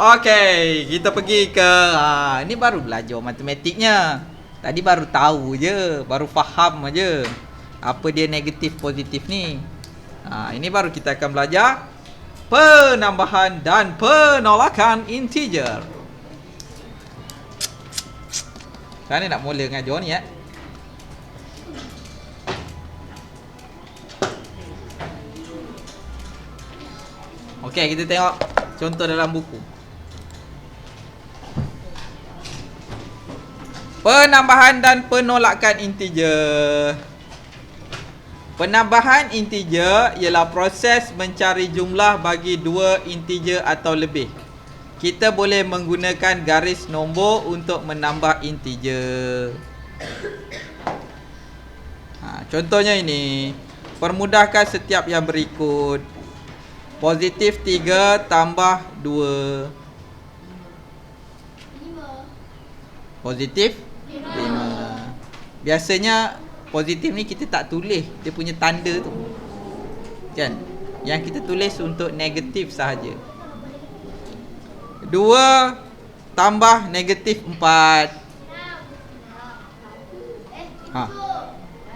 Okey, kita pergi ke ha, ni baru belajar matematiknya. Tadi baru tahu je, baru faham aja apa dia negatif positif ni. Ha, ini baru kita akan belajar penambahan dan penolakan integer. Sekarang ni nak mula ngajar ni ya. Okey, kita tengok contoh dalam buku. Penambahan dan penolakan integer. Penambahan integer ialah proses mencari jumlah bagi dua integer atau lebih. Kita boleh menggunakan garis nombor untuk menambah integer. Ha, contohnya ini. Permudahkan setiap yang berikut. Positif 3 tambah 2. Positif 5. Biasanya positif ni kita tak tulis dia punya tanda tu. Kan? Yang kita tulis untuk negatif sahaja. 2 tambah negatif 4. Ha.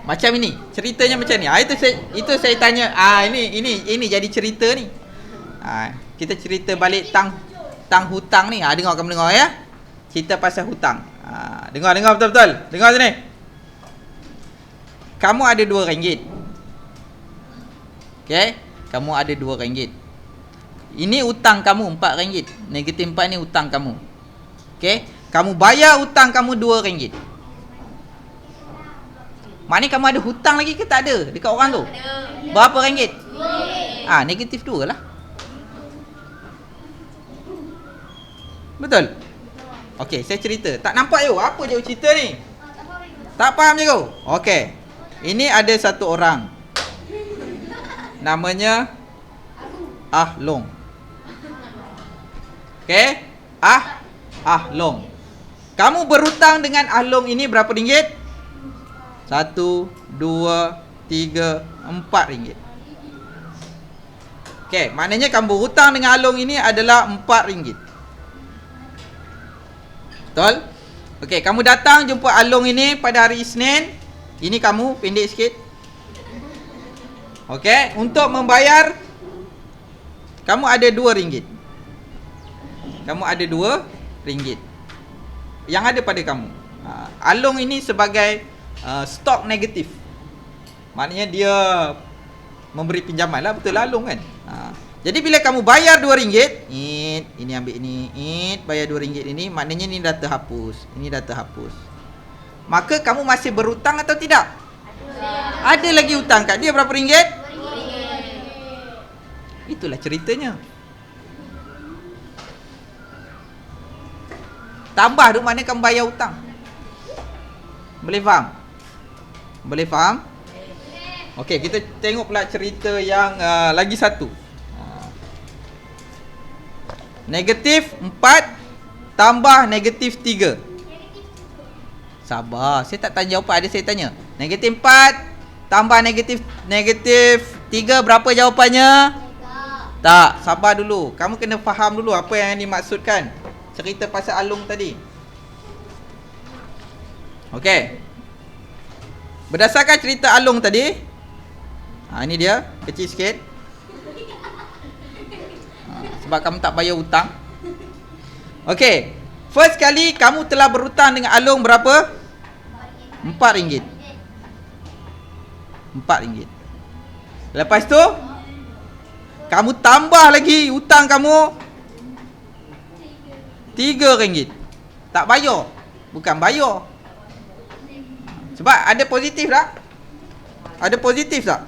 Macam ini. Ceritanya macam ni. Ah itu saya itu saya tanya. Ah ini ini ini jadi cerita ni. Ah kita cerita balik tang tang hutang ni. Ah dengar kamu dengar ya. Cerita pasal hutang. Dengar dengar betul-betul. Dengar sini. Kamu ada dua ringgit. Okey? Kamu ada dua ringgit. Ini hutang kamu empat ringgit. Negatif empat ni hutang kamu. Okey? Kamu bayar hutang kamu dua ringgit. Maknanya kamu ada hutang lagi ke tak ada dekat orang tu? Berapa ringgit? RM2. Ah, negatif 2 lah. Betul? Okey, saya cerita. Tak nampak je apa je cerita ni? Tak faham je kau? Okey. Ini ada satu orang. Namanya Ah Long. Okey? Ah Ah Long. Kamu berhutang dengan Ah Long ini berapa ringgit? Satu, dua, tiga, empat ringgit. Okey, maknanya kamu berhutang dengan Along ini adalah empat ringgit. Betul? Okey, kamu datang jumpa Along ini pada hari Isnin. Ini kamu pendek sikit. Okey, untuk membayar kamu ada dua ringgit. Kamu ada dua ringgit. Yang ada pada kamu. Ha, Along ini sebagai uh, stok negatif. Maknanya dia memberi pinjaman lah betul lah Long kan. Ha. Jadi bila kamu bayar RM2, it, ini ambil ini, it, bayar RM2 ini, maknanya ini dah terhapus. Ini dah terhapus. Maka kamu masih berhutang atau tidak? Ada. Ada lagi hutang kat dia berapa ringgit? Itulah ceritanya. Tambah tu mana kamu bayar hutang. Boleh faham? Boleh faham? Okey, kita tengok pula cerita yang uh, lagi satu. Negatif 4 tambah negatif 3. Sabar, saya tak tanya jawapan, ada saya tanya. Negatif 4 tambah negatif negatif 3 berapa jawapannya? Tak. Tak, sabar dulu. Kamu kena faham dulu apa yang dimaksudkan. Cerita pasal alung tadi. Okey. Berdasarkan cerita Alung tadi ha, Ini dia Kecil sikit Sebab kamu tak bayar hutang Okay First kali kamu telah berhutang dengan Alung berapa? Empat ringgit Empat ringgit Lepas tu Kamu tambah lagi hutang kamu Tiga ringgit Tak bayar Bukan bayar sebab ada positif tak? Ada positif tak?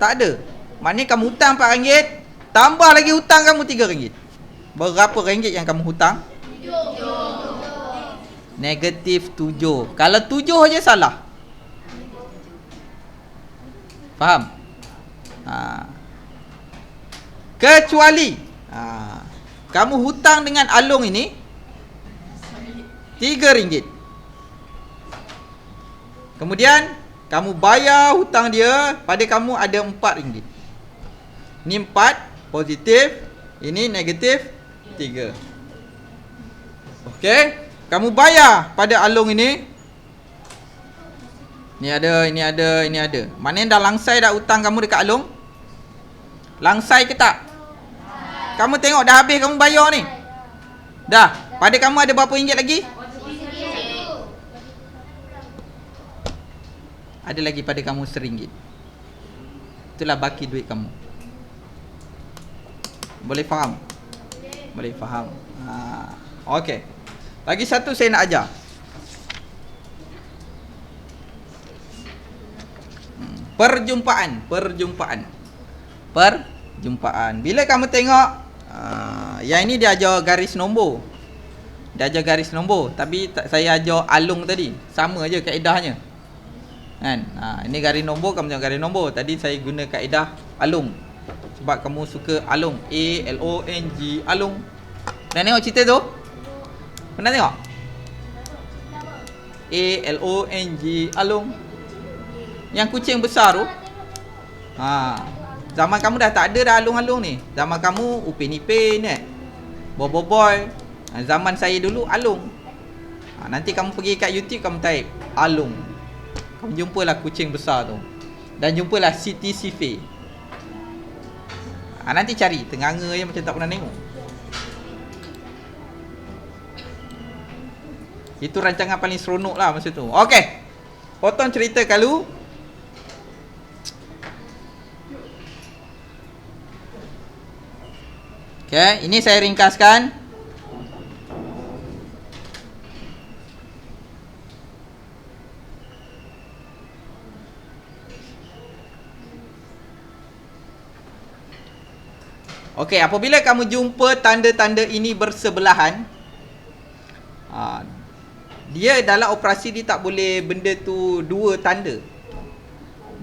Tak ada. Maknanya kamu hutang RM4, tambah lagi hutang kamu RM3. Berapa ringgit yang kamu hutang? 7. Negatif 7. Kalau 7 aja salah. Faham? Ha. Kecuali ha. kamu hutang dengan Alung ini RM3. Kemudian kamu bayar hutang dia pada kamu ada empat ringgit. Ini empat positif, ini negatif tiga. Okey. Kamu bayar pada Along ini. Ni ada, ini ada, ini ada. Mana yang dah langsai dah hutang kamu dekat Along? Langsai ke tak? Kamu tengok dah habis kamu bayar ni. Dah. Pada kamu ada berapa ringgit lagi? Ada lagi pada kamu seringgit. Itulah baki duit kamu. Boleh faham? Boleh faham. Ha. Okey. Lagi satu saya nak ajar. Hmm, perjumpaan, perjumpaan. Perjumpaan. Bila kamu tengok uh, yang ini dia ajar garis nombor. Dia ajar garis nombor, tapi tak, saya ajar alung tadi. Sama aja kaedahnya. Kan? Ha, ini garis nombor kamu tengok garis nombor. Tadi saya guna kaedah alung. Sebab kamu suka alung. A L O N G alung. Pernah tengok cerita tu? Pernah tengok? A L O N G alung. Yang kucing besar tu. Ha. Zaman kamu dah tak ada dah alung-alung ni. Zaman kamu Upin Ipin eh. Boy Boy. Ha, zaman saya dulu alung. Ha, nanti kamu pergi kat YouTube kamu type alung. Kamu jumpalah kucing besar tu Dan jumpalah Siti Sife ha, Nanti cari Tenganga je macam tak pernah tengok Itu rancangan paling seronok lah masa tu. Okay Potong cerita kalau Okay, ini saya ringkaskan Okey, apabila kamu jumpa tanda-tanda ini bersebelahan, ha, dia dalam operasi dia tak boleh benda tu dua tanda.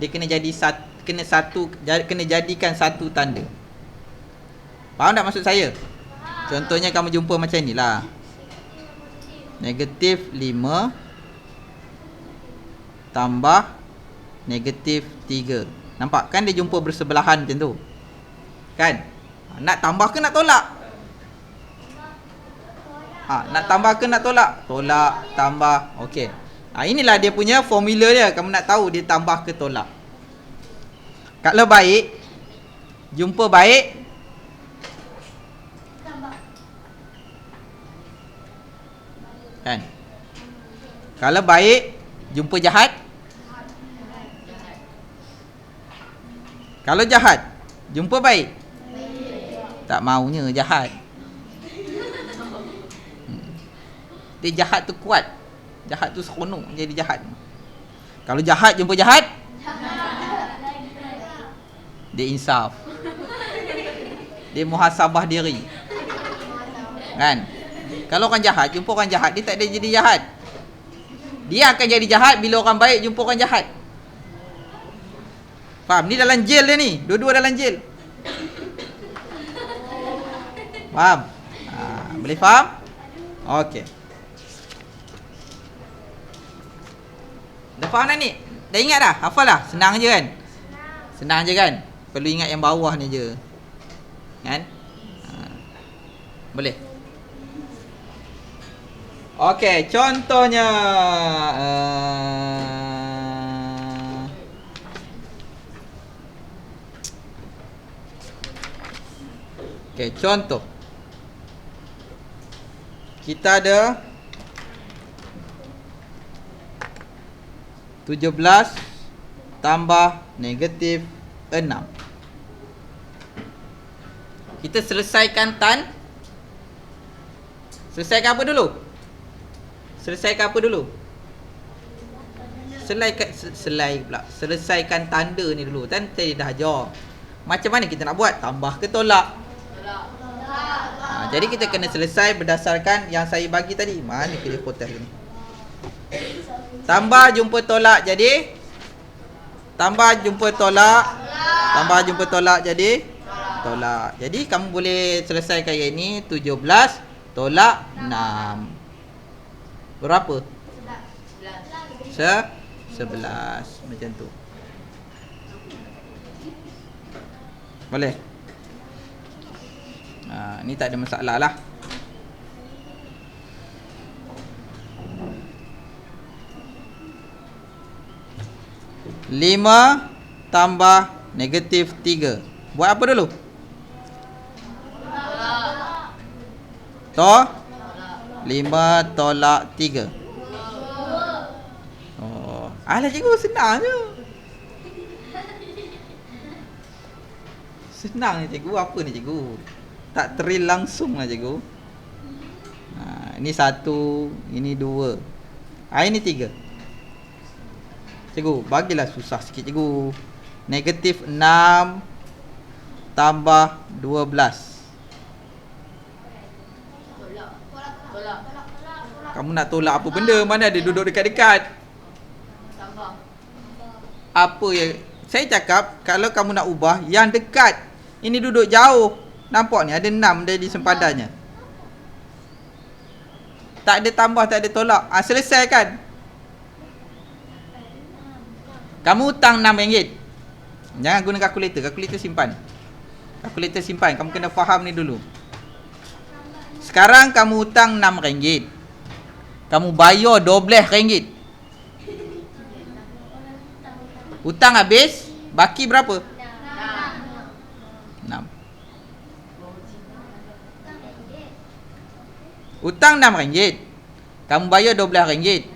Dia kena jadi satu, kena satu kena jadikan satu tanda. Faham tak maksud saya? Contohnya kamu jumpa macam inilah. Negatif 5 tambah negatif 3. Nampak kan dia jumpa bersebelahan macam tu. Kan? Nak tambah ke nak tolak? Ha, nak tambah ke nak tolak? Tolak, tambah. Okey. Ha, inilah dia punya formula dia. Kamu nak tahu dia tambah ke tolak. Kalau baik, jumpa baik. Kan? Kalau baik, jumpa jahat. Kalau jahat, jumpa baik. Tak maunya jahat. Hmm. Dia jahat tu kuat. Jahat tu seronok jadi jahat. Kalau jahat jumpa jahat. Dia insaf. Dia muhasabah diri. Kan? Kalau orang jahat jumpa orang jahat Dia tak ada jadi jahat. Dia akan jadi jahat bila orang baik jumpa orang jahat. Faham? Ni dalam jail dia ni. Dua-dua dalam jail Faham? Ha, boleh faham? Okey. Dah faham dah ni? Dah ingat dah? Hafal dah? Senang je kan? Senang je kan? Perlu ingat yang bawah ni je. Kan? Ha. Boleh? Okey, contohnya uh, Okey, contoh kita ada 17 tambah negatif 6 kita selesaikan tan. Selesaikan apa dulu? Selesaikan apa dulu? Selesaikan selai pula. Selesaikan tanda ni dulu. Kan tadi dah ajar. Macam mana kita nak buat? Tambah ke tolak jadi kita kena selesai berdasarkan yang saya bagi tadi. Mana kerja kotak ni? Tambah jumpa tolak jadi tambah jumpa tolak tambah jumpa tolak jadi tolak. Jadi kamu boleh selesaikan yang ini 17 tolak 6. Berapa? 11. Se 11 macam tu. Boleh? ha, Ni tak ada masalah lah. Lima Tambah Negatif tiga. Buat apa dulu? Tolak. Lima tolak tiga. Oh Alah cikgu senang je. Senang ni cikgu Apa ni cikgu? Tak teril langsung lah cikgu. Ha, ini satu, ini dua. Ha, ini tiga. Cikgu, bagilah susah sikit cikgu. Negatif 6 tambah 12. Kamu nak tolak apa benda? Mana ada duduk dekat-dekat? Apa yang saya cakap kalau kamu nak ubah yang dekat. Ini duduk jauh. Nampak ni ada 6 dia di sempadannya. Tak ada tambah, tak ada tolak. Ha, selesai kan? Kamu hutang RM6. Jangan guna kalkulator. Kalkulator simpan. Kalkulator simpan. Kamu kena faham ni dulu. Sekarang kamu hutang RM6. Kamu bayar RM12. Hutang habis, baki berapa? 6. Hutang RM6. Kamu bayar RM12.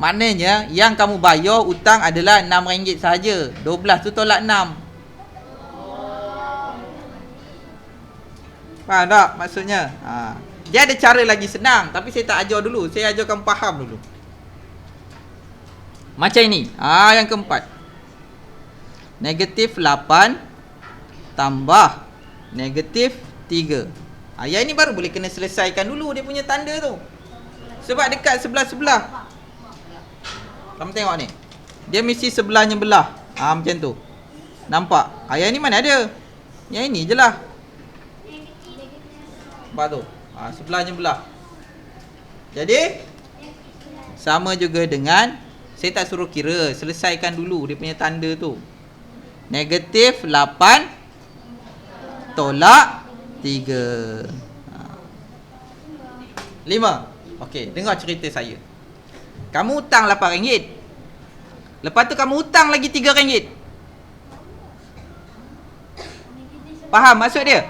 Maknanya yang kamu bayar hutang adalah RM6 sahaja. 12 tu tolak 6. Faham tak maksudnya? Ha. Dia ada cara lagi senang tapi saya tak ajar dulu. Saya ajarkan faham dulu. Macam ini. Ha yang keempat. Negatif 8 tambah negatif 3. Ha, yang ini baru boleh kena selesaikan dulu dia punya tanda tu. Sebab dekat sebelah-sebelah. Kamu tengok ni. Dia mesti sebelahnya belah. Ha, macam tu. Nampak? Ayah ni mana ada? Yang ini je lah. Nampak tu? Ha, sebelahnya belah. Jadi, sama juga dengan, saya tak suruh kira. Selesaikan dulu dia punya tanda tu. Negatif 8 tolak 3. Ha. 5. Okey, dengar cerita saya. Kamu hutang RM8 Lepas tu kamu hutang lagi RM3 Faham maksud dia?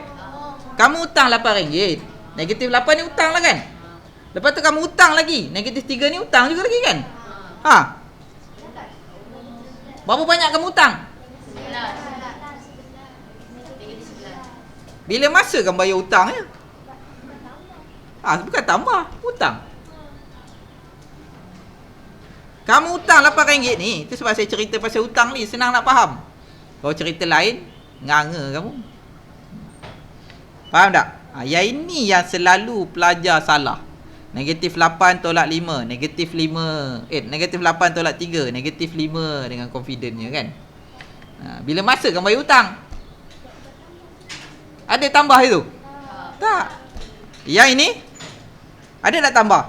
Kamu hutang RM8 Negatif 8 ni hutang lah kan? Lepas tu kamu hutang lagi Negatif 3 ni hutang juga lagi kan? Ha? Berapa banyak kamu hutang? Bila masa kamu bayar hutang ya? Ha, bukan tambah, hutang. Kamu hutang RM8 ni Itu sebab saya cerita pasal hutang ni Senang nak faham. Kalau cerita lain Nganga kamu. Faham tak? Ha, yang ini yang selalu pelajar salah. Negatif 8 tolak 5 Negatif 5 Eh negatif 8 tolak 3 Negatif 5 Dengan confidentnya kan? Ha, Bila masa kamu bayar hutang Ada tambah itu? Tak Yang ini Ada tak tambah?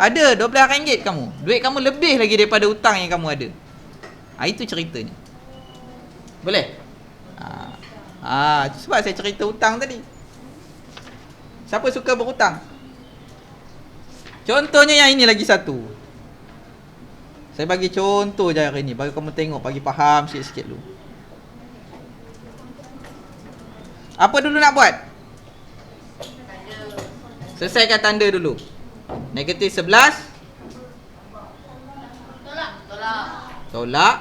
Ada RM12 kamu. Duit kamu lebih lagi daripada hutang yang kamu ada. Ha, itu ceritanya. Boleh? Ha, ha, sebab saya cerita hutang tadi. Siapa suka berhutang? Contohnya yang ini lagi satu. Saya bagi contoh je hari ni. Bagi kamu tengok. Bagi faham sikit-sikit dulu. Apa dulu nak buat? Selesaikan tanda dulu. Negatif 11 Tolak. Tolak. Tolak.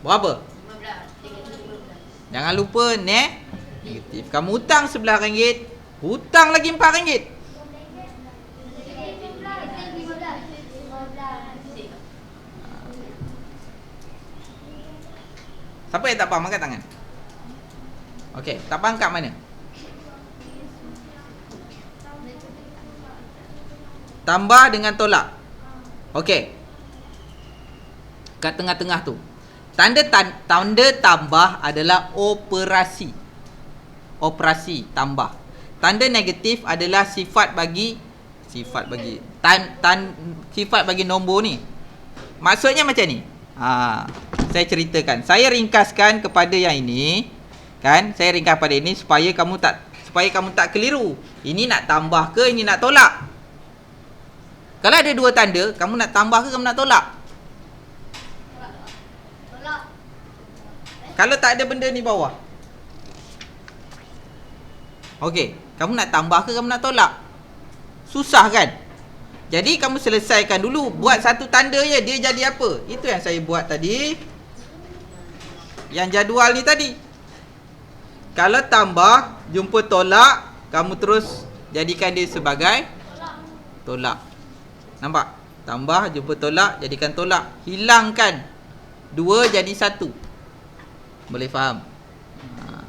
Berapa? 15 Jangan lupa ne Negatif. Kamu hutang sebelah ringgit. Hutang lagi empat ringgit. Siapa yang tak faham angkat tangan Okey, tak faham kat mana? Tambah dengan tolak. Okey. Kat tengah-tengah tu. Tanda tanda tambah adalah operasi. Operasi tambah. Tanda negatif adalah sifat bagi Sifat bagi tan, tan, Sifat bagi nombor ni. Maksudnya macam ni? Ha, Saya ceritakan. Saya ringkaskan kepada yang ini Kan Saya ringkas pada ini Supaya kamu tak Supaya kamu tak keliru Ini nak tambah ke Ini nak tolak Kalau ada dua tanda, kamu nak tambah ke kamu nak tolak? Tolak. Kalau tak ada benda ni bawah. Okey, kamu nak tambah ke kamu nak tolak? Susah kan? Jadi kamu selesaikan dulu buat satu tanda je dia jadi apa? Itu yang saya buat tadi. Yang jadual ni tadi. Kalau tambah jumpa tolak, kamu terus jadikan dia sebagai tolak. Nampak? Tambah jumpa tolak jadikan tolak. Hilangkan dua jadi satu. Boleh faham? Ha.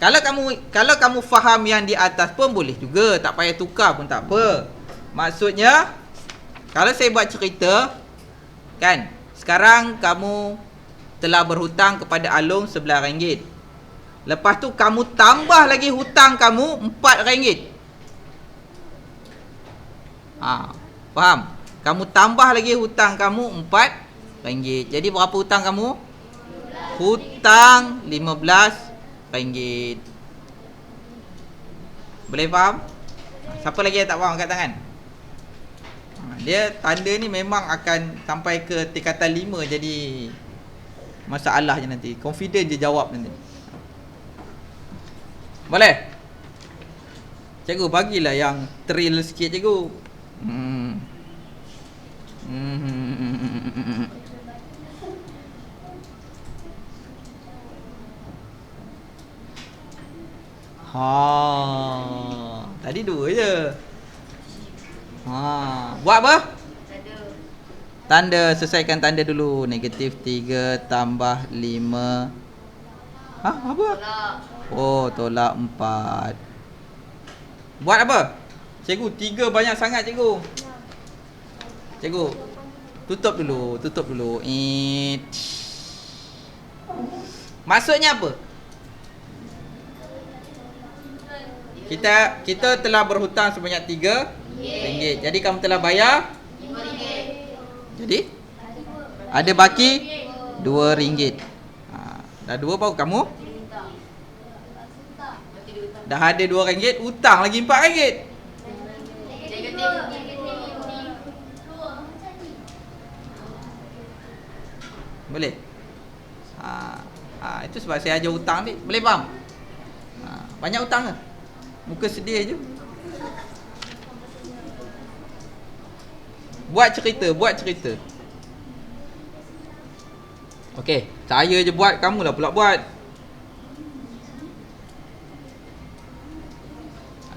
Kalau kamu kalau kamu faham yang di atas pun boleh juga, tak payah tukar pun tak apa. Maksudnya kalau saya buat cerita kan, sekarang kamu telah berhutang kepada Alung RM11. Lepas tu kamu tambah lagi hutang kamu RM4. Ha, faham? Kamu tambah lagi hutang kamu RM4. Jadi berapa hutang kamu? Hutang RM15. Boleh faham? Siapa lagi yang tak faham angkat tangan? Ha, Dia tanda ni memang akan sampai ke tingkatan 5 jadi masalah je nanti. Confident je jawab nanti. Boleh? Cikgu bagilah yang thrill sikit cikgu. Hmm. Hmm. Ha. Tadi dua je. Ha. Buat apa? Tanda. Tanda selesaikan tanda dulu. Negatif 3 tambah 5. Ha, apa? Tolak. Oh, tolak 4. Buat apa? Cikgu, 3 banyak sangat cikgu. Cikgu, tutup dulu, tutup dulu. It. Maksudnya apa? Kita kita telah berhutang sebanyak 3 ringgit. Jadi kamu telah bayar RM5. Jadi ada baki 2 ringgit. Ha, dah 2 baru kamu Hutang. Berarti dia hutang. Dah ada 2 ringgit, hutang lagi 4 ringgit. Boleh? Ha, ha, itu sebab saya ajar hutang ni. Boleh faham? Ha, banyak hutang ke? Muka sedih je. Buat cerita, buat cerita. Okey, saya je buat, kamu lah pula buat.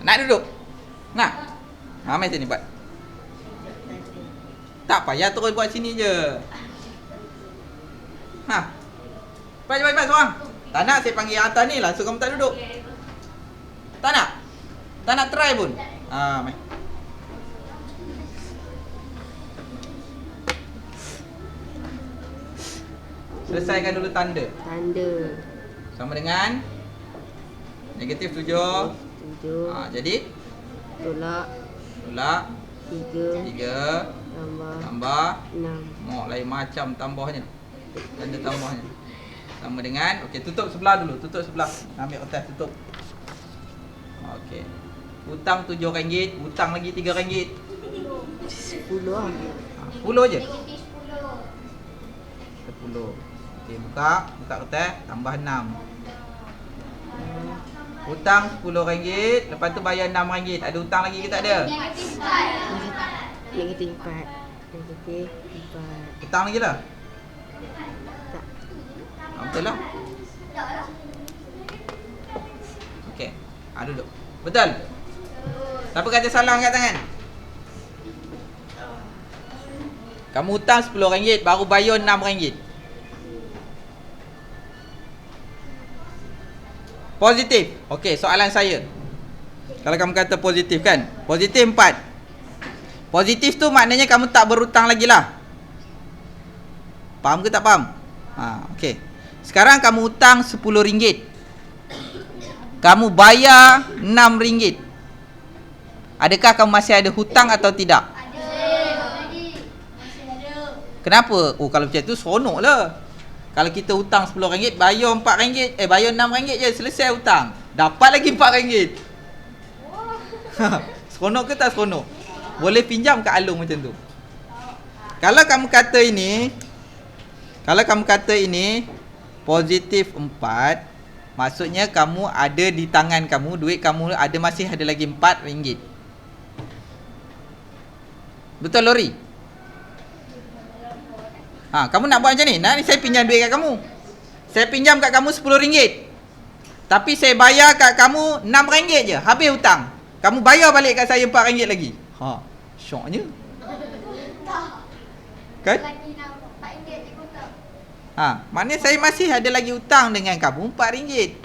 Nak duduk? Nak? Ha, mari sini buat. Tak payah terus buat sini je. Ha. Cepat cepat cepat seorang. Tak nak saya panggil yang atas ni langsung kamu tak duduk. Tak nak? Tak nak try pun? Ha, mai. Selesaikan dulu tanda. Tanda Sama dengan negatif 7. Tujuh Ha, jadi tolak tolak tiga 3 tambah tambah enam. Mok lain macam tambahnya. Tanda tambahnya. Sama dengan okey tutup sebelah dulu, tutup sebelah. Ambil kertas tutup. Okey. Hutang RM7, hutang lagi RM3. Sepuluh lah. 10 je. 10. Okey, buka, buka kertas, tambah 6. Hutang RM10, lepas tu bayar RM6. Ada hutang lagi ke tak ada? Negatif empat. Negatif empat. Hutang lagi lah. Tak. Ha, betul lah. Okey. Ha, duduk. Betul? Siapa kata salah angkat tangan? Kamu hutang RM10 baru bayar RM6. Positif. Okey, soalan saya. Kalau kamu kata positif kan? Positif 4. Positif tu maknanya kamu tak berhutang lagi lah. Faham ke tak faham? Ha, okey. Sekarang kamu hutang RM10. Kamu bayar RM6. Adakah kamu masih ada hutang atau tidak? Kenapa? Oh kalau macam tu seronok lah. Kalau kita hutang RM10, bayar RM4, eh bayar RM6 je selesai hutang. Dapat lagi RM4. seronok ke tak seronok? Boleh pinjam kat Along macam tu. Kalau kamu kata ini kalau kamu kata ini positif 4 maksudnya kamu ada di tangan kamu duit kamu ada masih ada lagi 4 ringgit. Betul Lori? Ha, kamu nak buat macam ni? Nak ni saya pinjam duit kat kamu. Saya pinjam kat kamu 10 ringgit. Tapi saya bayar kat kamu 6 ringgit je. Habis hutang. Kamu bayar balik kat saya 4 ringgit lagi. Ha, syoknya. Kan? Ha, maknanya saya masih ada lagi hutang dengan kamu 4 ringgit.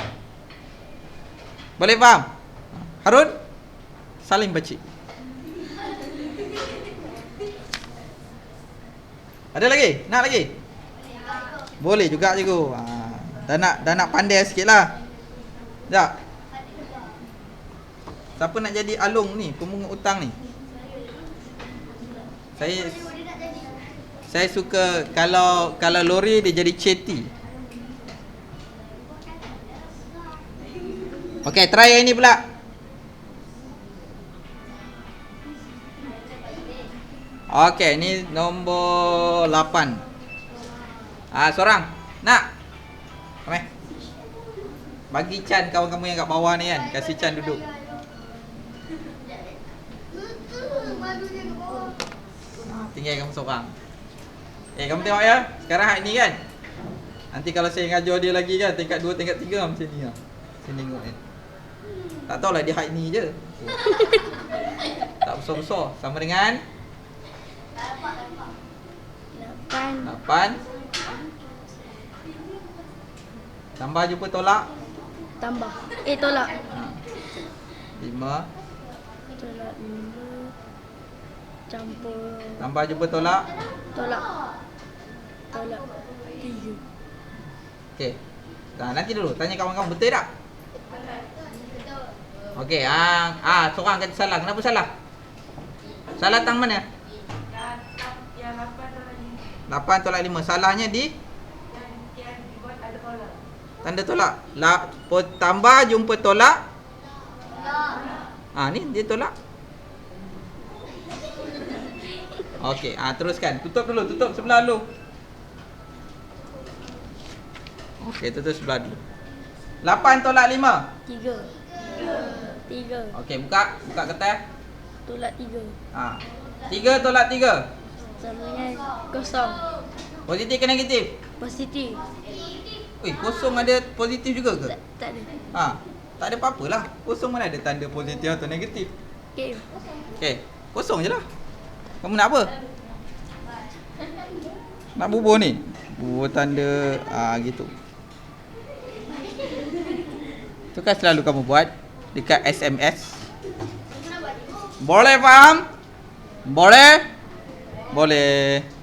Boleh faham? Harun? Saling bacik. Ada lagi? Nak lagi? Boleh juga cikgu. Ha, dah nak dah nak pandai sikit lah. Sekejap. Siapa nak jadi alung ni, pemungut hutang ni? Saya saya suka kalau kalau lori dia jadi ceti. Okey, try yang ini pula. Okey, ni nombor 8. Ah, seorang. Nak. Kami. Bagi Chan kawan kamu yang kat bawah ni kan. Kasih Chan duduk. Ah, tinggal kamu seorang. Eh, kamu tengok ya. Sekarang hak ni kan. Nanti kalau saya ngajar dia lagi kan tingkat 2, tingkat 3 macam ni lah. Saya tengok kan. Tak tahulah dia hak ni je. tak besar-besar. Sama dengan Lapan 8. Tambah jumpa tolak. tambah. Eh tolak. Ha. 5. Tolak lima. Campur. Tambah jumpa tolak. Tolak. Tolak. Tiga. Okey. Nah, nanti dulu tanya kawan kamu betul tak? Okey, ah ah seorang kata salah. Kenapa salah? Salah tang mana? 8 tolak 5. Salahnya di Tanda tolak. La, tambah jumpa tolak. Ah ni dia tolak. Okey, ah teruskan. Tutup dulu, tutup sebelah dulu. Okey, tutup sebelah dulu. 8 tolak 5. Tiga. Tiga. Okey, buka, buka kertas. Tolak tiga. Ha. 3 tolak 3. Sama kosong. Positif ke negatif? Positif. Ui, kosong ada positif juga ke? Tak, tak ada. Ha. Tak ada apa-apa lah. Kosong mana ada tanda positif atau negatif. Okay. Okey, kosong je lah. Kamu nak apa? Nak bubur ni? Bubur tanda ah gitu. Tu kan selalu kamu buat dekat SMS. Boleh faham? Boleh? Boleh.